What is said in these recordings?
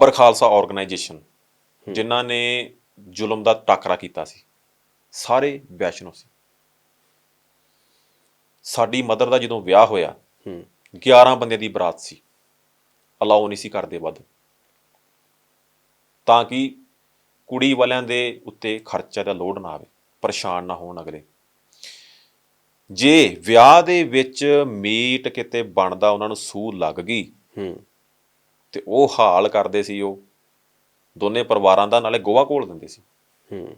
ਬੱਬਰ Khalsa organisation ਜਿਨ੍ਹਾਂ ਨੇ ਜ਼ੁਲਮ ਦਾ ਟਾਕਰਾ ਕੀਤਾ ਸੀ ਸਾਰੇ ਵੈਸ਼ਨੋ ਸੀ। ਸਾਡੀ ਮਦਰ ਦਾ ਜਦੋਂ ਵਿਆਹ ਹੋਇਆ ਹੂੰ। 11 ਬੰਦੇ ਦੀ ਬਰਾਤ ਸੀ। ਅਲਾਉ ਨਹੀਂ ਸੀ ਕਰਦੇ ਵੱਧ। ਤਾਂ ਕਿ ਕੁੜੀ ਵਾਲਿਆਂ ਦੇ ਉੱਤੇ ਖਰਚਾ ਦਾ ਲੋਡ ਨਾ ਆਵੇ ਪਰੇਸ਼ਾਨ ਨਾ ਹੋਣ ਅਗਲੇ। ਜੇ ਵਿਆਹ ਦੇ ਵਿੱਚ ਮੀਟ ਕਿਤੇ ਬਣਦਾ ਉਹਨਾਂ ਨੂੰ ਸੂ ਲੱਗ ਗਈ ਹੂੰ। ਤੇ ਉਹ ਹਾਲ ਕਰਦੇ ਸੀ ਉਹ। ਦੋਨੇ ਪਰਿਵਾਰਾਂ ਦਾ ਨਾਲੇ ਗੋਆ ਘੋਲ ਦਿੰਦੇ ਸੀ। ਹੂੰ।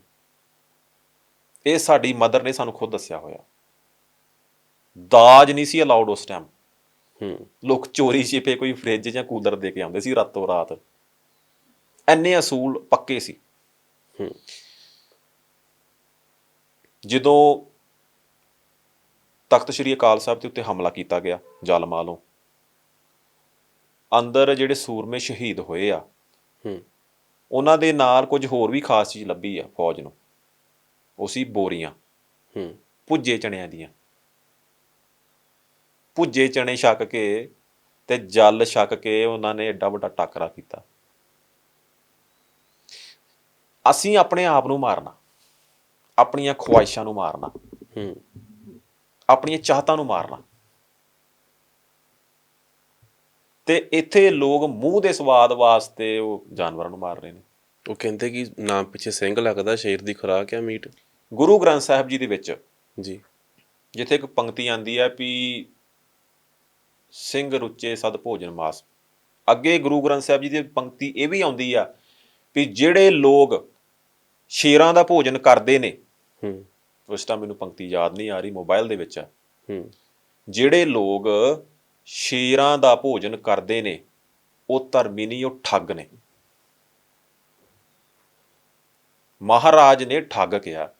ਇਹ ਸਾਡੀ ਮਦਰ ਨੇ ਸਾਨੂੰ ਖੁਦ ਦੱਸਿਆ ਹੋਇਆ। ਦਾਜ ਨਹੀਂ ਸੀ ਅਲਾਉਡ ਉਸ ਟਾਈਮ ਹੂੰ। ਲੋਕ ਚੋਰੀ ਛਿਪੇ ਕੋਈ ਫ੍ਰਿਜ ਜਾਂ ਕੂਲਰ ਦੇ ਕੇ ਆਉਂਦੇ ਸੀ ਰਾਤੋਂ ਰਾਤ। ਐਨੇ ਅਸੂਲ ਪੱਕੇ ਸੀ। ਹੂੰ। ਜਦੋਂ ਤਖਤ ਸ੍ਰੀ ਅਕਾਲ ਸਾਹਿਬ ਦੇ ਉੱਤੇ ਹਮਲਾ ਕੀਤਾ ਗਿਆ ਜ਼ਾਲਮਾਂ ਵੱਲੋਂ ਅੰਦਰ ਜਿਹੜੇ ਸੂਰਮੇ ਸ਼ਹੀਦ ਹੋਏ ਆ ਹੂੰ। ਉਹਨਾਂ ਦੇ ਨਾਲ ਕੁਝ ਹੋਰ ਵੀ ਖਾਸ ਚੀਜ਼ ਲੱਭੀ ਆ ਫੌਜ ਨੂੰ। ਉਹ ਸੀ ਬੋਰੀਆਂ। ਹੂੰ। ਭੁੱਜੇ ਚਣਿਆਂ ਦੀਆਂ। ਭੁੱਜੇ ਚਣੇ ਛਕ ਕੇ ਤੇ ਜਲ ਛਕ ਕੇ ਉਹਨਾਂ ਨੇ ਏਡਾ ਵੱਡਾ ਟੱਕਰਾ ਕੀਤਾ। ਅਸੀਂ ਆਪਣੇ ਆਪ ਨੂੰ ਮਾਰਨਾ ਆਪਣੀਆਂ ਖੁਆਇਸ਼ਾਂ ਨੂੰ ਮਾਰਨਾ ਹੂੰ। ਆਪਣੀਆਂ ਚਾਹਤਾਂ ਨੂੰ ਮਾਰਨਾ। ਤੇ ਇੱਥੇ ਲੋਕ ਮੂੰਹ ਦੇ ਸਵਾਦ ਵਾਸਤੇ ਉਹ ਜਾਨਵਰਾਂ ਨੂੰ ਮਾਰ ਰਹੇ ਨੇ। ਉਹ ਕਹਿੰਦੇ ਕਿ ਨਾਮ ਪਿੱਛੇ ਸਿੰਘ ਲੱਗਦਾ ਸ਼ੇਰ ਦੀ ਖੁਰਾਕ ਹੈ ਮੀਟ। ਗੁਰੂ ਗ੍ਰੰਥ ਸਾਹਿਬ ਜੀ ਦੇ ਵਿੱਚ ਜੀ। ਜਿੱਥੇ ਇੱਕ ਪੰਕਤੀ ਆਂਦੀ ਹੈ ਵੀ ਸਿੰਘ ਰੁੱਚੇ ਸਦ ਭੋਜਨ ਮਾਸ। ਅੱਗੇ ਗੁਰੂ ਗ੍ਰੰਥ ਸਾਹਿਬ ਜੀ ਦੀ ਪੰਕਤੀ ਇਹ ਵੀ ਆਉਂਦੀ ਆ ਵੀ ਜਿਹੜੇ ਲੋਕ ਸ਼ੇਰਾਂ ਦਾ ਭੋਜਨ ਕਰਦੇ ਨੇ ਹੂੰ। ਉਸ ਟਾਈਮ ਮੈਨੂੰ ਪੰਕਤੀ ਯਾਦ ਨਹੀਂ ਆ ਰਹੀ ਮੋਬਾਈਲ ਦੇ ਵਿੱਚ ਆ। ਹੂੰ। ਜਿਹੜੇ ਲੋਕ ਸ਼ੇਰਾਂ ਦਾ ਭੋਜਨ ਕਰਦੇ ਨੇ, ਉਹ ਧਰਮੀ ਨਹੀਂ, ਉਹ ਠੱਗ ਨੇ। ਮਹਾਰਾਜ ਨੇ ਠੱਗ ਕਿਹਾ।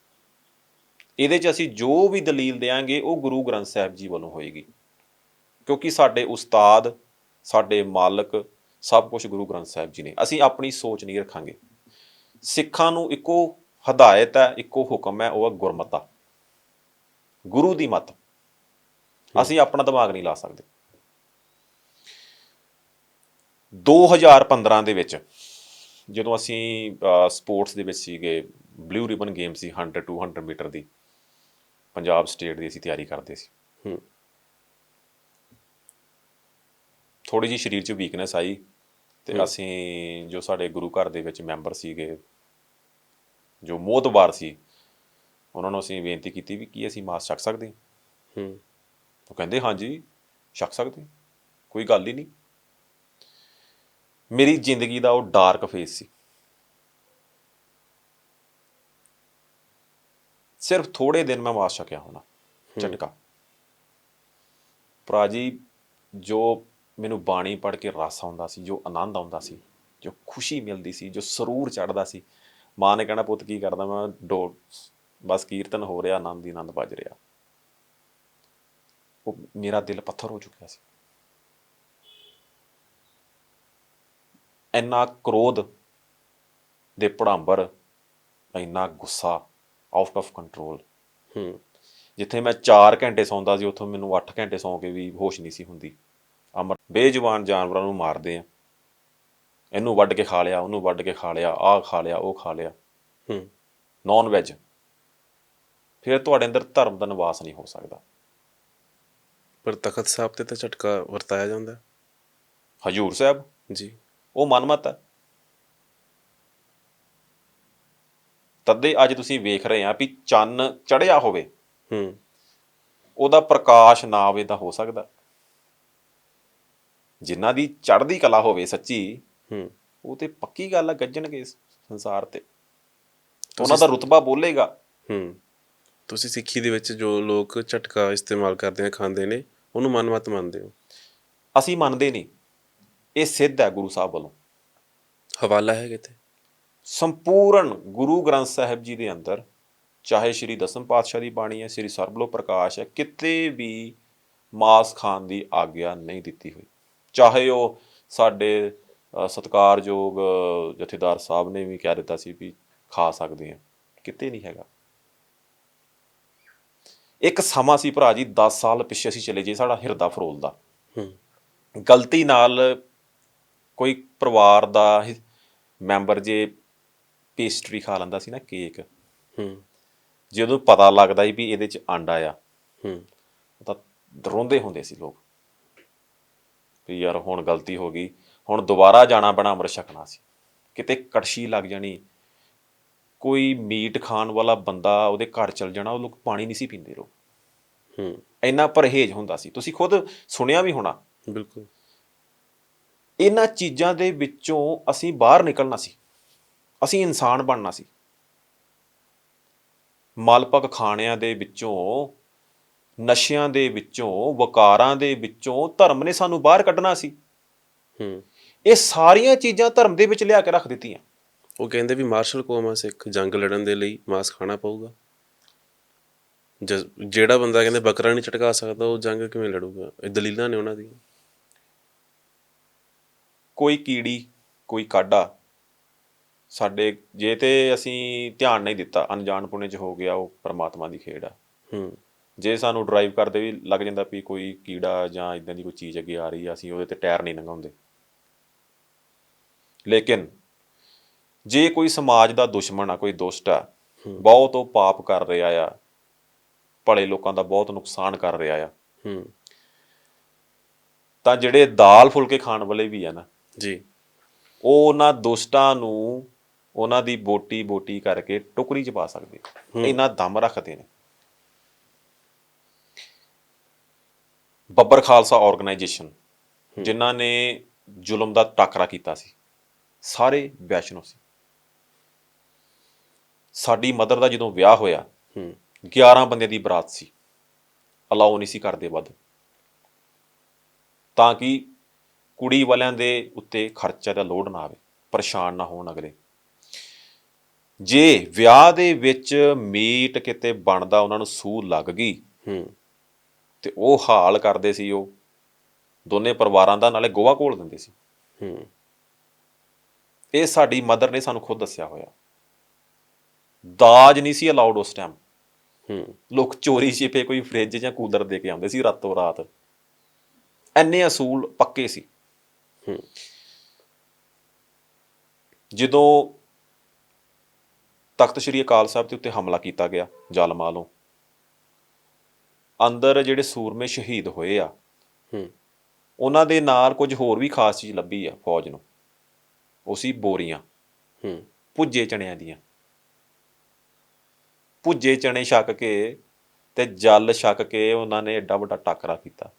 ਇਹਦੇ 'ਚ ਅਸੀਂ ਜੋ ਵੀ ਦਲੀਲ ਦੇਾਂਗੇ ਉਹ ਗੁਰੂ ਗ੍ਰੰਥ ਸਾਹਿਬ ਜੀ ਵੱਲੋਂ ਹੋਏਗੀ। ਕਿਉਂਕਿ ਸਾਡੇ ਉਸਤਾਦ, ਸਾਡੇ ਮਾਲਕ, ਸਭ ਕੁਝ ਗੁਰੂ ਗ੍ਰੰਥ ਸਾਹਿਬ ਜੀ ਨੇ। ਅਸੀਂ ਆਪਣੀ ਸੋਚ ਨਹੀਂ ਰੱਖਾਂਗੇ। ਸਿੱਖਾਂ ਨੂੰ ਇੱਕੋ ਹਦਾਇਤ ਹੈ, ਇੱਕੋ ਹੁਕਮ ਹੈ, ਉਹ ਹੈ ਗੁਰਮਤਾ। ਗੁਰੂ ਦੀ ਮਤ। ਅਸੀਂ ਆਪਣਾ ਦਿਮਾਗ ਨਹੀਂ ਲਾ ਸਕਦੇ। 2015 ਦੇ ਵਿੱਚ ਜਦੋਂ ਅਸੀਂ ਸਪੋਰਟਸ ਦੇ ਵਿੱਚ ਸੀਗੇ ਬਲੂ ਰਿਬਨ ਗੇਮ ਸੀ 100 200 ਮੀਟਰ ਦੀ ਪੰਜਾਬ ਸਟੇਟ ਦੀ ਅਸੀਂ ਤਿਆਰੀ ਕਰਦੇ ਸੀ। ਹੂੰ। ਥੋੜੀ ਜੀ ਸਰੀਰ 'ਚ ਵੀਕਨੈਸ ਆਈ ਤੇ ਅਸੀਂ ਜੋ ਸਾਡੇ ਗੁਰੂ ਘਰ ਦੇ ਵਿੱਚ ਮੈਂਬਰ ਸੀਗੇ ਜੋ ਮੋਹਤਬਾਰ ਸੀ ਉਹਨਾਂ ਨੂੰ ਅਸੀਂ ਬੇਨਤੀ ਕੀਤੀ ਵੀ ਕੀ ਅਸੀਂ ਮਾਸ ਛਕ ਸਕਦੇ ਹਾਂ। ਹੂੰ। ਉਹ ਕਹਿੰਦੇ ਹਾਂਜੀ ਛਕ ਸਕਦੇ ਕੋਈ ਗੱਲ ਹੀ ਨਹੀਂ। ਮੇਰੀ ਜ਼ਿੰਦਗੀ ਦਾ ਉਹ ਡਾਰਕ ਫੇਸ ਸੀ। ਸਿਰਫ ਥੋੜੇ ਦਿਨ ਮੈਂ ਮਾਸ ਛਕਿਆ ਹੋਣਾ ਝਟਕਾ। ਭਰਾ ਜੀ ਜੋ ਮੈਨੂੰ ਬਾਣੀ ਪੜ੍ਹ ਕੇ ਰਸ ਆਉਂਦਾ ਸੀ ਜੋ ਆਨੰਦ ਆਉਂਦਾ ਸੀ ਜੋ ਖੁਸ਼ੀ ਮਿਲਦੀ ਸੀ ਜੋ ਸਰੂਰ ਚੜਦਾ ਸੀ ਮਾਂ ਨੇ ਕਹਿਣਾ ਪੁੱਤ ਕੀ ਕਰਦਾ ਮੈਂ? ਡੋ ਬਸ ਕੀਰਤਨ ਹੋ ਰਿਹਾ ਆਨੰਦ ਹੀ ਆਨੰਦ ਵੱਜ ਰਿਹਾ। ਉਹ ਮੇਰਾ ਦਿਲ ਪੱਥਰ ਹੋ ਚੁੱਕਿਆ ਸੀ। ਇੰਨਾ ਕ੍ਰੋਧ ਦੇ ਪੜਾਂਬਰ ਇੰਨਾ ਗੁੱਸਾ ਆਊਟ ਆਫ ਕੰਟਰੋਲ ਹੂੰ। ਜਿੱਥੇ ਮੈਂ 4 ਘੰਟੇ ਸੌਂਦਾ ਸੀ ਉੱਥੋਂ ਮੈਨੂੰ 8 ਘੰਟੇ ਸੌਂ ਕੇ ਵੀ ਹੋਸ਼ ਨਹੀਂ ਸੀ ਹੁੰਦੀ। ਅਮਰ ਬੇਜਵਾਨ ਜਾਨਵਰਾਂ ਨੂੰ ਮਾਰਦੇ ਆ। ਇਹਨੂੰ ਵੱਢ ਕੇ ਖਾ ਲਿਆ ਉਹਨੂੰ ਵੱਢ ਕੇ ਖਾ ਲਿਆ ਆਹ ਖਾ ਲਿਆ ਉਹ ਖਾ ਲਿਆ। ਹੂੰ। ਨਾਨ ਵੈਜ ਫਿਰ ਤੁਹਾਡੇ ਅੰਦਰ ਧਰਮ ਦਾ ਨਿਵਾਸ ਨਹੀਂ ਹੋ ਸਕਦਾ। ਪਰ ਤਖਤ ਸਾਹਿਬ ਤੇ ਤਾਂ ਝਟਕਾ ਵਰਤਾਇਆ ਜਾਂਦਾ। ਹਜੂਰ ਸਾਹਿਬ? ਜੀ। ਉਹ ਮਨਮਤ ਹੈ। ਤਦੇ ਅੱਜ ਤੁਸੀਂ ਵੇਖ ਰਹੇ ਆ ਵੀ ਚੰਨ ਚੜਿਆ ਹੋਵੇ। ਹੂੰ। ਉਹਦਾ ਪ੍ਰਕਾਸ਼ ਨਾ ਆਵੇ ਤਾਂ ਹੋ ਸਕਦਾ। ਜਿਨ੍ਹਾਂ ਦੀ ਚੜ੍ਹਦੀ ਕਲਾ ਹੋਵੇ ਸੱਚੀ ਹੂੰ। ਉਹ ਤੇ ਪੱਕੀ ਗੱਲ ਆ ਗੱਜਣਗੇ ਸੰਸਾਰ ਤੇ। ਉਹਨਾਂ ਦਾ ਰੁਤਬਾ ਬੋਲੇਗਾ। ਹੂੰ। ਤੁਸੀਂ ਸਿੱਖੀ ਦੇ ਵਿੱਚ ਜੋ ਲੋਕ ਝਟਕਾ ਇਸਤੇਮਾਲ ਕਰਦੇ ਆ ਖਾਂਦੇ ਨੇ ਉਹਨੂੰ ਮਨਮਤ ਮੰਨਦੇ ਹੋ? ਅਸੀਂ ਮੰਨਦੇ ਨਹੀਂ। ਇਹ ਸਿੱਧ ਹੈ ਗੁਰੂ ਸਾਹਿਬ ਵੱਲੋਂ। ਹਵਾਲਾ ਹੈ ਕਿਤੇ? ਸੰਪੂਰਨ ਗੁਰੂ ਗ੍ਰੰਥ ਸਾਹਿਬ ਜੀ ਦੇ ਅੰਦਰ ਚਾਹੇ ਸ੍ਰੀ ਦਸਮ ਪਾਤਸ਼ਾਹ ਦੀ ਬਾਣੀ ਹੈ ਸ੍ਰੀ ਸਰਬਲੋ ਪ੍ਰਕਾਸ਼ ਹੈ ਕਿਤੇ ਵੀ ਮਾਸ ਖਾਣ ਦੀ ਆਗਿਆ ਨਹੀਂ ਦਿੱਤੀ ਹੋਈ। ਚਾਹੇ ਉਹ ਸਾਡੇ ਸਤਿਕਾਰਯੋਗ ਜਥੇਦਾਰ ਸਾਹਿਬ ਨੇ ਵੀ ਕਹਿ ਦਿੱਤਾ ਸੀ ਵੀ ਖਾ ਸਕਦੇ ਆ ਕਿਤੇ ਨਹੀਂ ਹੈਗਾ। ਇੱਕ ਸਮਾਂ ਸੀ ਭਰਾ ਜੀ 10 ਸਾਲ ਪਿੱਛੇ ਅਸੀਂ ਚਲੇ ਜੇ ਸਾਡਾ ਹਿਰਦਾ ਫਰੋਲਦਾ। ਹੂੰ। ਗਲਤੀ ਨਾਲ ਕੋਈ ਪਰਿਵਾਰ ਦਾ ਹੀ ਮੈਂਬਰ ਜੇ ਪੇਸਟਰੀ ਖਾ ਲੈਂਦਾ ਸੀ ਨਾ ਕੇਕ। ਹੂੰ। ਜਦੋਂ ਪਤਾ ਲੱਗਦਾ ਸੀ ਵੀ ਇਹਦੇ ਚ ਆਂਡਾ ਆ ਹੂੰ। ਤਾਂ ਰੋਂਦੇ ਹੁੰਦੇ ਸੀ ਲੋਕ। ਵੀ ਯਾਰ ਹੁਣ ਗਲਤੀ ਹੋ ਗਈ ਹੁਣ ਦੁਬਾਰਾ ਜਾਣਾ ਪੈਣਾ ਅੰਮ੍ਰਿਤ ਛਕਣਾ ਸੀ। ਕਿਤੇ ਕੜਛੀ ਲੱਗ ਜਾਣੀ ਕੋਈ ਮੀਟ ਖਾਣ ਵਾਲਾ ਬੰਦਾ ਉਹਦੇ ਘਰ ਚਲ ਜਾਣਾ ਉਹ ਲੋਕ ਪਾਣੀ ਨਹੀਂ ਸੀ ਪੀਂਦੇ ਲੋਕ। ਹੂੰ। ਇੰਨਾ ਪਰਹੇਜ਼ ਹੁੰਦਾ ਸੀ। ਤੁਸੀਂ ਖੁਦ ਸੁਣਿਆ ਵੀ ਹੋਣਾ। ਬਿਲਕੁਲ। ਇਹਨਾਂ ਚੀਜ਼ਾਂ ਦੇ ਵਿੱਚੋਂ ਅਸੀਂ ਬਾਹਰ ਨਿਕਲਣਾ ਸੀ। ਅਸੀਂ ਇਨਸਾਨ ਬਣਨਾ ਸੀ। ਮਲਪਕ ਖਾਣਿਆਂ ਦੇ ਵਿੱਚੋਂ ਨਸ਼ਿਆਂ ਦੇ ਵਿੱਚੋਂ ਵਕਾਰਾਂ ਦੇ ਵਿੱਚੋਂ ਧਰਮ ਨੇ ਸਾਨੂੰ ਬਾਹਰ ਕੱਢਣਾ ਸੀ। ਹੂੰ। ਇਹ ਸਾਰੀਆਂ ਚੀਜ਼ਾਂ ਧਰਮ ਦੇ ਵਿੱਚ ਲਿਆ ਕੇ ਰੱਖ ਦਿੱਤੀਆਂ। ਉਹ ਕਹਿੰਦੇ ਵੀ ਮਾਰਸ਼ਲ ਕੌਮ ਸਿੱਖ ਜੰਗ ਲੜਨ ਦੇ ਲਈ ਮਾਸ ਖਾਣਾ ਪਊਗਾ। ਜਿਹੜਾ ਬੰਦਾ ਕਹਿੰਦੇ ਬੱਕਰਾ ਨਹੀਂ ਝਟਕਾ ਸਕਦਾ ਉਹ ਜੰਗ ਕਿਵੇਂ ਲੜੂਗਾ? ਇਹ ਦਲੀਲਾਂ ਨੇ ਉਹਨਾਂ ਦੀਆਂ। ਕੋਈ ਕੀੜੀ ਕੋਈ ਕਾਡਾ ਸਾਡੇ ਜੇ ਤੇ ਅਸੀਂ ਧਿਆਨ ਨਹੀਂ ਦਿੱਤਾ ਅਣਜਾਣਪੁਣੇ ਚ ਹੋ ਗਿਆ ਉਹ ਪਰਮਾਤਮਾ ਦੀ ਖੇਡ ਆ। ਹੂੰ। ਜੇ ਸਾਨੂੰ ਡਰਾਈਵ ਕਰਦੇ ਵੀ ਲੱਗ ਜਾਂਦਾ ਵੀ ਕੋਈ ਕੀੜਾ ਜਾਂ ਇਦਾਂ ਦੀ ਕੋਈ ਚੀਜ਼ ਅੱਗੇ ਆ ਰਹੀ ਆ ਅਸੀਂ ਉਹਦੇ ਤੇ ਟਾਇਰ ਨਹੀਂ ਲੰਘਾਉਂਦੇ। ਲੇਕਿਨ ਜੇ ਕੋਈ ਸਮਾਜ ਦਾ ਦੁਸ਼ਮਣ ਆ ਕੋਈ ਦੁਸ਼ਟ ਆ ਬਹੁਤ ਉਹ ਪਾਪ ਕਰ ਰਿਹਾ ਆ ਭਲੇ ਲੋਕਾਂ ਦਾ ਬਹੁਤ ਨੁਕਸਾਨ ਕਰ ਰਿਹਾ ਆ। ਹੂੰ। ਤਾਂ ਜਿਹੜੇ ਦਾਲ ਫੁਲਕੇ ਖਾਣ ਵਾਲੇ ਵੀ ਆ ਨਾ ਜੀ। ਉਹ ਉਹਨਾਂ ਦੁਸ਼ਟਾਂ ਨੂੰ ਉਹਨਾਂ ਦੀ ਬੋਟੀ ਬੋਟੀ ਕਰਕੇ ਟੁਕਰੀ 'ਚ ਪਾ ਸਕਦੇ। ਇੰਨਾ ਦਮ ਰੱਖਦੇ ਨੇ। ਬੱਬਰ ਖਾਲਸਾ ਆਰਗੇਨਾਈਜੇਸ਼ਨ ਜਿਨ੍ਹਾਂ ਨੇ ਜ਼ੁਲਮ ਦਾ ਟਾਕਰਾ ਕੀਤਾ ਸੀ ਸਾਰੇ ਵੈਸ਼ਨੋ ਸੀ। ਸਾਡੀ ਮਦਰ ਦਾ ਜਦੋਂ ਵਿਆਹ ਹੋਇਆ ਹੂੰ। 11 ਬੰਦੇ ਦੀ ਬਰਾਤ ਸੀ। ਅਲਾਉ ਨਹੀਂ ਸੀ ਕਰਦੇ ਵੱਧ। ਤਾਂ ਕਿ ਕੁੜੀ ਵਾਲਿਆਂ ਦੇ ਉੱਤੇ ਖਰਚਾ ਦਾ ਲੋਡ ਨਾ ਆਵੇ ਪਰੇਸ਼ਾਨ ਨਾ ਹੋਣ ਅਗਲੇ। ਜੇ ਵਿਆਹ ਦੇ ਵਿੱਚ ਮੀਟ ਕਿਤੇ ਬਣਦਾ ਉਹਨਾਂ ਨੂੰ ਸੂ ਲੱਗ ਗਈ ਹੂੰ। ਤੇ ਉਹ ਹਾਲ ਕਰਦੇ ਸੀ ਉਹ। ਦੋਨੇ ਪਰਿਵਾਰਾਂ ਦਾ ਨਾਲੇ ਗੋਆ ਘੋਲ ਦਿੰਦੇ ਸੀ। ਹੂੰ। ਇਹ ਸਾਡੀ ਮਦਰ ਨੇ ਸਾਨੂੰ ਖੁਦ ਦੱਸਿਆ ਹੋਇਆ। ਦਾਜ ਨਹੀਂ ਸੀ ਅਲਾਉਡ ਉਸ ਟਾਈਮ। ਹੂੰ। ਲੋਕ ਚੋਰੀ ਛਿਪੇ ਕੋਈ ਫ੍ਰਿਜ ਜਾਂ ਕੂਲਰ ਦੇ ਕੇ ਆਉਂਦੇ ਸੀ ਰਾਤੋਂ ਰਾਤ। ਐਨੇ ਅਸੂਲ ਪੱਕੇ ਸੀ। ਜਦੋਂ ਤਖਤ ਸ੍ਰੀ ਅਕਾਲ ਸਾਹਿਬ ਦੇ ਉੱਤੇ ਹਮਲਾ ਕੀਤਾ ਗਿਆ ਜ਼ਾਲਮਾਂ ਵੱਲੋਂ ਅੰਦਰ ਜਿਹੜੇ ਸੂਰਮੇ ਸ਼ਹੀਦ ਹੋਏ ਆ ਹੂੰ। ਉਹਨਾਂ ਦੇ ਨਾਲ ਕੁਝ ਹੋਰ ਵੀ ਖਾਸ ਚੀਜ਼ ਲੱਭੀ ਆ ਫੌਜ ਨੂੰ ਉਹ ਸੀ ਬੋਰੀਆਂ। ਹੂੰ। ਭੁੱਜੇ ਚਣਿਆਂ ਦੀਆਂ। ਭੁੱਜੇ ਚਣੇ ਛਕ ਕੇ ਤੇ ਜਲ ਛਕ ਕੇ ਉਹਨਾਂ ਨੇ ਏਡਾ ਵੱਡਾ ਟੱਕਰਾ ਕੀਤਾ।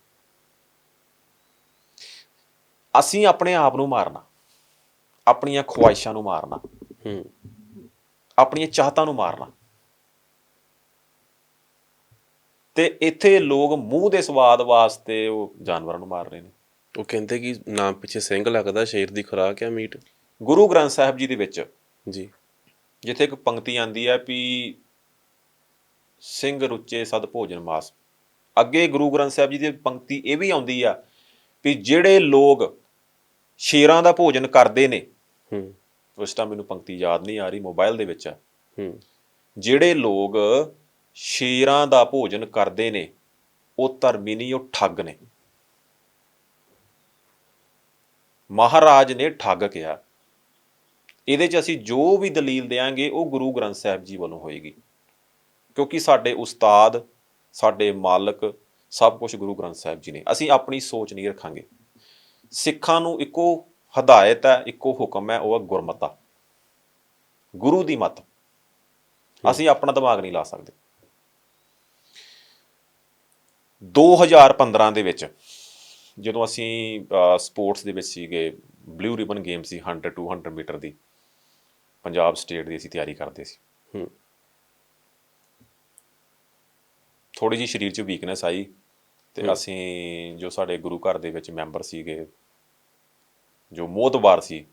ਅਸੀਂ ਆਪਣੇ ਆਪ ਨੂੰ ਮਾਰਨਾ ਆਪਣੀਆਂ ਖੁਆਇਸ਼ਾਂ ਨੂੰ ਮਾਰਨਾ ਹੂੰ। ਆਪਣੀਆਂ ਚਾਹਤਾਂ ਨੂੰ ਮਾਰਨਾ। ਤੇ ਇੱਥੇ ਲੋਕ ਮੂੰਹ ਦੇ ਸਵਾਦ ਵਾਸਤੇ ਉਹ ਜਾਨਵਰਾਂ ਨੂੰ ਮਾਰ ਰਹੇ ਨੇ। ਉਹ ਕਹਿੰਦੇ ਕਿ ਨਾਮ ਪਿੱਛੇ ਸਿੰਘ ਲੱਗਦਾ ਸ਼ੇਰ ਦੀ ਖੁਰਾਕ ਆ ਮੀਟ। ਗੁਰੂ ਗ੍ਰੰਥ ਸਾਹਿਬ ਜੀ ਦੇ ਵਿੱਚ ਜੀ। ਜਿੱਥੇ ਇੱਕ ਪੰਕਤੀ ਆਂਦੀ ਹੈ ਵੀ ਸਿੰਘ ਰੁੱਚੇ ਸਦ ਭੋਜਨ ਮਾਸ। ਅੱਗੇ ਗੁਰੂ ਗ੍ਰੰਥ ਸਾਹਿਬ ਜੀ ਦੀ ਪੰਕਤੀ ਇਹ ਵੀ ਆਉਂਦੀ ਆ ਵੀ ਜਿਹੜੇ ਲੋਕ ਸ਼ੇਰਾਂ ਦਾ ਭੋਜਨ ਕਰਦੇ ਨੇ। ਹੂੰ। ਉਸ ਟਾਈਮ ਮੈਨੂੰ ਪੰਕਤੀ ਯਾਦ ਨਹੀਂ ਆ ਰਹੀ ਮੋਬਾਈਲ ਦੇ ਵਿੱਚ ਆ। ਹੂੰ। ਜਿਹੜੇ ਲੋਕ ਸ਼ੇਰਾਂ ਦਾ ਭੋਜਨ ਕਰਦੇ ਨੇ ਉਹ ਧਰਮੀ ਨਹੀਂ ਉਹ ਠੱਗ ਨੇ। ਮਹਾਰਾਜ ਨੇ ਠੱਗ ਕਿਹਾ। ਇਹਦੇ 'ਚ ਅਸੀਂ ਜੋ ਵੀ ਦਲੀਲ ਦੇਾਂਗੇ ਉਹ ਗੁਰੂ ਗ੍ਰੰਥ ਸਾਹਿਬ ਜੀ ਵੱਲੋਂ ਹੋਏਗੀ। ਕਿਉਂਕਿ ਸਾਡੇ ਉਸਤਾਦ ਸਾਡੇ ਮਾਲਕ ਸਭ ਕੁਝ ਗੁਰੂ ਗ੍ਰੰਥ ਸਾਹਿਬ ਜੀ ਨੇ। ਅਸੀਂ ਆਪਣੀ ਸੋਚ ਨਹੀਂ ਰੱਖਾਂਗੇ। ਸਿੱਖਾਂ ਨੂੰ ਇੱਕੋ ਹਦਾਇਤ ਹੈ ਇੱਕੋ ਹੁਕਮ ਹੈ ਉਹ ਹੈ ਗੁਰਮਤਾ। ਗੁਰੂ ਦੀ ਮਤ। ਅਸੀਂ ਆਪਣਾ ਦਿਮਾਗ ਨਹੀਂ ਲਾ ਸਕਦੇ। 2015 ਦੇ ਵਿੱਚ ਜਦੋਂ ਅਸੀਂ ਸਪੋਰਟਸ ਦੇ ਵਿੱਚ ਸੀਗੇ ਬਲੂ ਰਿਬਨ ਗੇਮ ਸੀ 100 200 ਮੀਟਰ ਦੀ ਪੰਜਾਬ ਸਟੇਟ ਦੀ ਅਸੀਂ ਤਿਆਰੀ ਕਰਦੇ ਸੀ। ਹੂੰ। ਥੋੜੀ ਜੀ ਸਰੀਰ 'ਚ ਵੀਕਨੈਸ ਆਈ ਤੇ ਅਸੀਂ ਜੋ ਸਾਡੇ ਗੁਰੂ ਘਰ ਦੇ ਵਿੱਚ ਮੈਂਬਰ ਸੀਗੇ ਜੋ ਮੋਤਬਾਰ ਸੀ